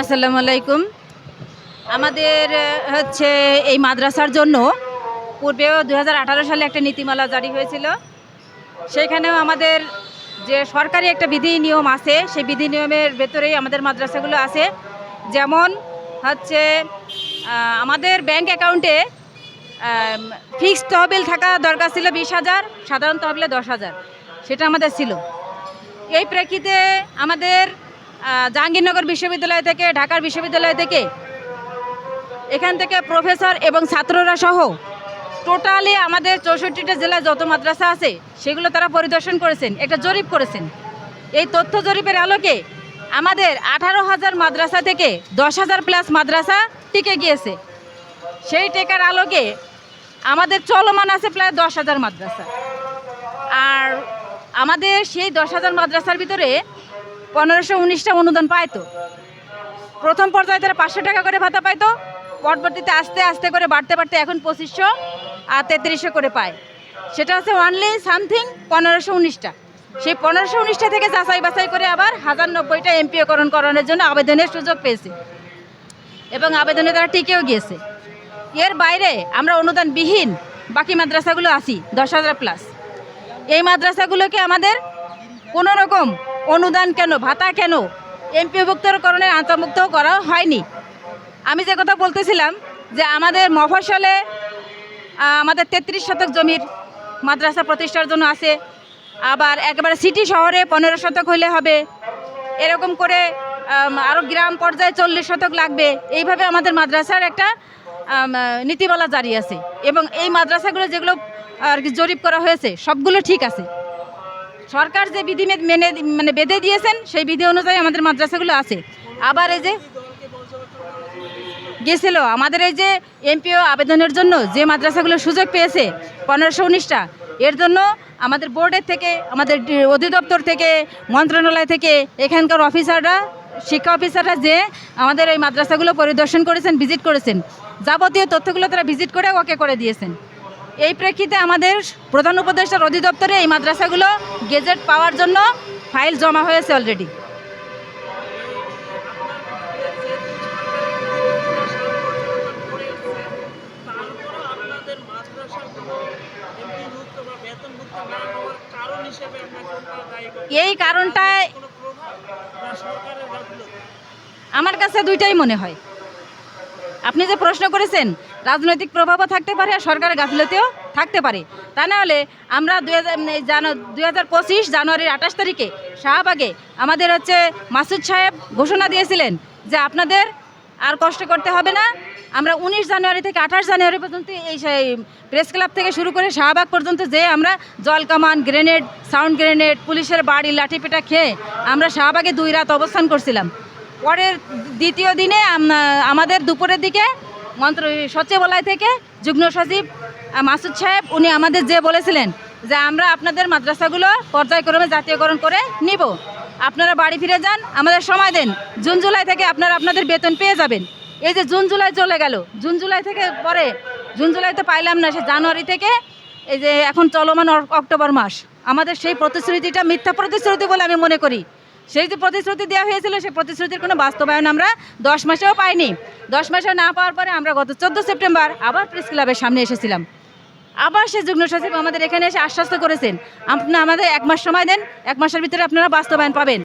আসসালামু আলাইকুম। আমাদের হচ্ছে এই মাদ্রাসার জন্য পূর্বেও দু হাজার আঠারো সালে একটা নীতিমালা জারি হয়েছিল। সেখানেও আমাদের যে সরকারি একটা বিধি নিয়ম আছে, সেই বিধি নিয়মের ভেতরেই আমাদের মাদ্রাসাগুলো আছে। যেমন হচ্ছে আমাদের ব্যাংক অ্যাকাউন্টে ফিক্সড তহবিল থাকা দরকার ছিল বিশ হাজার, সাধারণ তহবিলে দশ হাজার। সেটা আমাদের ছিল। এই প্রেক্ষিতে আমাদের জাহাঙ্গীরনগর বিশ্ববিদ্যালয় থেকে, ঢাকার বিশ্ববিদ্যালয় থেকে এখান থেকে প্রফেসর এবং ছাত্ররা সহ টোটালি আমাদের চৌষট্টিটা জেলায় যত মাদ্রাসা আছে, সেগুলো তারা পরিদর্শন করেছেন, একটা জরিপ করেছেন। এই তথ্য জরিপের আলোকে আমাদের আঠারো হাজার মাদ্রাসা থেকে দশ হাজার প্লাস মাদ্রাসা টিকে গিয়েছে। সেই টেকার আলোকে আমাদের চলমান আছে প্রায় দশ হাজার মাদ্রাসা। আর আমাদের সেই দশ হাজার মাদ্রাসার ভিতরে পনেরোশো উনিশটা অনুদান পাইতো প্রথম পর্যায়ে তারা পাঁচশো টাকা করে ভাতা পাইতো পরবর্তীতে আস্তে আস্তে করে বাড়তে বাড়তে এখন পঁচিশশো আর তেত্রিশশো করে পায়। সেটা হচ্ছে অনলি সামথিং পনেরোশো উনিশটা। সেই পনেরোশো উনিশটা থেকে যাচাই বাছাই করে আবার হাজার নব্বইটা এমপিওকরণ করানোর জন্য আবেদনের সুযোগ পেয়েছে। এবং আবেদনে তারা টিকেও গিয়েছে। এর বাইরে আমরা অনুদানবিহীন বাকি মাদ্রাসাগুলো আছি, দশ হাজার প্লাস এই মাদ্রাসাগুলোকে আমাদের কোনো রকম অনুদান কেন ভাতা কেন? এমপিভুক্তকরণের আন্তর্মুক্ত করা হয়নি। আমি যে কথা বলতেছিলাম যে আমাদের মফস্বলে আহ, আমাদের তেত্রিশ শতক জমির মাদ্রাসা প্রতিষ্ঠার জন্য আছে। আবার একেবারে সিটি শহরে পনেরো শতক হইলে হবে। এরকম করে আরও গ্রাম পর্যায়ে চল্লিশ শতক লাগবে। এইভাবে আমাদের মাদ্রাসার একটা নীতিমালা জারি আছে। এবং এই মাদ্রাসাগুলো যেগুলো আর কি জরিপ করা হয়েছে সবগুলো ঠিক আছে। সরকার যে বিধি মেনে মানে বেঁধে দিয়েছেন, সেই বিধি অনুযায়ী আমাদের মাদ্রাসাগুলো আছে। আবার এই যে গেছিল, আমাদের এই যে এমপিও আবেদনের জন্য যে মাদ্রাসাগুলো সুযোগ পেয়েছে, পনেরোশো উনিশটা, এর জন্য আমাদের বোর্ডের থেকে, আমাদের অধিদপ্তর থেকে, মন্ত্রণালয় থেকে, এখানকার অফিসাররা, শিক্ষা অফিসাররা যে আমাদের এই মাদ্রাসাগুলো পরিদর্শন করেছেন, ভিজিট করেছেন, যাবতীয় তথ্যগুলো তারা ভিজিট করে ওকে করে দিয়েছেন। এই প্রেক্ষিতে আমাদের প্রধান উপদেষ্টার অধিদপ্তরে এই মাদ্রাসাগুলো গেজেট পাওয়ার জন্য ফাইল জমা হয়েছে অলরেডি এই কারণটায় আমার কাছে দুইটাই মনে হয়। আপনি যে প্রশ্ন করেছেন রাজনৈতিক প্রভাবও থাকতে পারে আর সরকারের গাফিলতিও থাকতে পারে। তা না হলে আমরা দু হাজার পঁচিশ জানুয়ারির আঠাশ তারিখে শাহবাগে আমাদের হচ্ছে মাসুদ সাহেব ঘোষণা দিয়েছিলেন যে আপনাদের আর কষ্ট করতে হবে না। আমরা উনিশ জানুয়ারি থেকে আঠাশ জানুয়ারি পর্যন্ত এই প্রেস ক্লাব থেকে শুরু করে শাহবাগ পর্যন্ত যে আমরা জল কামান, গ্রেনেড, সাউন্ড গ্রেনেড, পুলিশের বাড়ি, লাঠিপেটা খেয়ে আমরা শাহবাগে দুই রাত অবস্থান করছিলাম। পরের দ্বিতীয় দিনে আমাদের দুপুরের দিকে মন্ত্র সচিবালয় থেকে যুগ্ম সচিব মাসুদ সাহেব, উনি আমাদের যে বলেছিলেন যে আমরা আপনাদের মাদ্রাসাগুলো পর্যায়ক্রমে জাতীয়করণ করে নিব। আপনারা বাড়ি ফিরে যান, আমাদের সময় দেন। জুন জুলাই থেকে আপনারা আপনাদের বেতন পেয়ে যাবেন। এই যে জুন জুলাই চলে গেল, জুন জুলাই থেকে পরে, জুন জুলাই তো পাইলাম না, সে জানুয়ারি থেকে, এই যে এখন চলমান অক্টোবর মাস। আমাদের সেই প্রতিশ্রুতিটা মিথ্যা প্রতিশ্রুতি বলে আমি মনে করি। সেই যে প্রতিশ্রুতি দেওয়া হয়েছিল, সেই প্রতিশ্রুতির কোনো বাস্তবায়ন আমরা দশ মাসেও পাইনি। দশ মাসেও না পাওয়ার পরে আমরা গত চোদ্দ সেপ্টেম্বর আবার প্রেস ক্লাবের সামনে এসেছিলাম। আবার সে যুগ্ন সচিব আমাদের এখানে এসে আশ্বস্ত করেছেন, আপনি আমাদের এক মাস সময় দেন, এক মাসের ভিতরে আপনারা বাস্তবায়ন পাবেন।